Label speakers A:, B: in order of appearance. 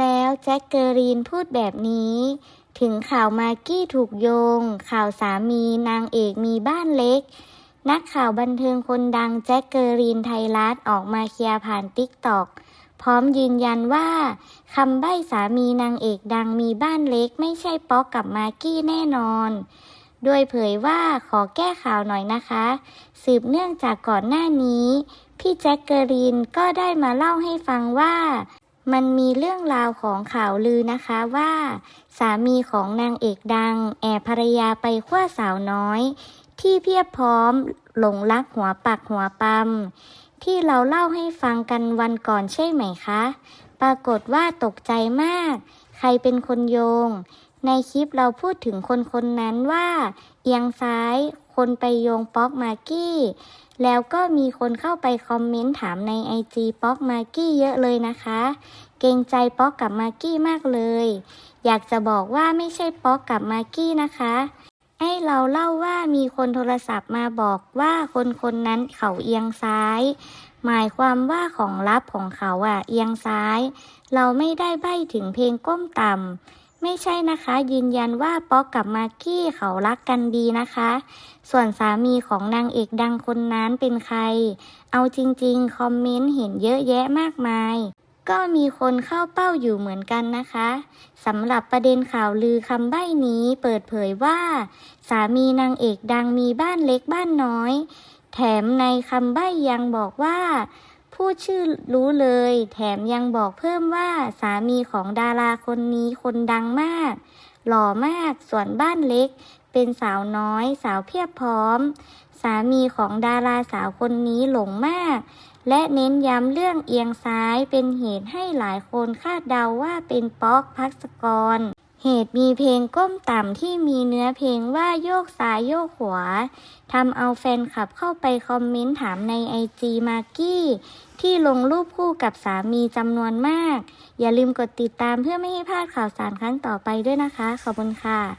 A: แล้วแจ็คเกอรีนพูดแบบนี้ ถึงข่าวมากกี้ถูกโยง ข่าวสามีนางเอกมีบ้านเล็ก นักข่าวบันเทิงคนดังแจ็คเกอรีนไทยรัฐออกมาเคลียร์ผ่านติ๊กตอกพร้อมยืนยันว่าคำใบ้สามีนางเอกดังมีบ้านเล็กไม่ใช่ป๊อกกับมากกี้แน่นอนโดยเผยว่าขอแก้ข่าวหน่อยนะคะ สืบเนื่องจากก่อนหน้านี้ พี่แจ็คเกอรีนก็ได้มาเล่าให้ฟังว่า มันมีเรื่องราวของข่าวลือนะคะว่า สามีของนางเอกดัง แอบภรรยาไปคว้าสาวน้อย ที่เพียบพร้อมหลงรักหัวปักหัวปั๊มที่เราเล่าให้ฟังกันวันก่อนใช่ไหมคะ ปรากฏว่าตกใจมาก ใครเป็นคนโยง ในคลิปเราพูดถึงคนคนนั้นว่า เอียงซ้าย คนไปโยงป๊อกมากี้ แล้วก็มีคนเข้าไปคอมเมนต์ถามในไอจีป๊อกมากี้เยอะเลยนะคะ เกรงใจป๊อกกับมากี้มากเลย อยากจะบอกว่าไม่ใช่ป๊อกกับมากกี้นะคะให้เราเล่าว่ามีคนโทรศัพท์มาบอกว่าคนคนนั้นเขาเอียงซ้าย หมายความว่าของลับของเขาอะ เอียงซ้าย เราไม่ได้ใบ้ถึงเพลงก้มต่ำ ไม่ใช่นะคะ ยืนยันว่าป๊อกกับมากกี้เขารักกันดีนะคะ ส่วนสามีของนางเอกดังคนนั้นเป็นใคร เอาจริงๆ คอมเมนต์เห็นเยอะแยะมากมาย ก็มีคนเข้าเป้าอยู่เหมือนกันนะคะสำหรับประเด็นข่าวลือคำใบ้นี้เปิดเผยว่า สามีนางเอกดังมีบ้านเล็กบ้านน้อย แถมในคำใบ้ยังบอกว่า พูดชื่อรู้เลย แถมยังบอกเพิ่มว่าสามีของดาราคนนี้คนดังมาก หล่อมากส่วนบ้านเล็ก เป็นสาวน้อย สาวเพียบพร้อม สามีของดาราสาวคนนี้หลงมาก และเน้นย้ำเรื่องเอียงซ้ายเป็นเหตุให้หลายคนคาดเดาว่าเป็นป๊อกพักกร เหตุมีเพลงก้มต่ำที่มีเนื้อเพลงว่าโยกซ้ายโยกขวาทำเอาแฟนคลับเข้าไปคอมเมนต์ถามในไอจีมากกี้ ที่ลงรูปคู่กับสามีจำนวนมาก อย่าลืมกดติดตามเพื่อไม่ให้พลาดข่าวสารครั้งต่อไปด้วยนะคะ ขอบคุณค่ะ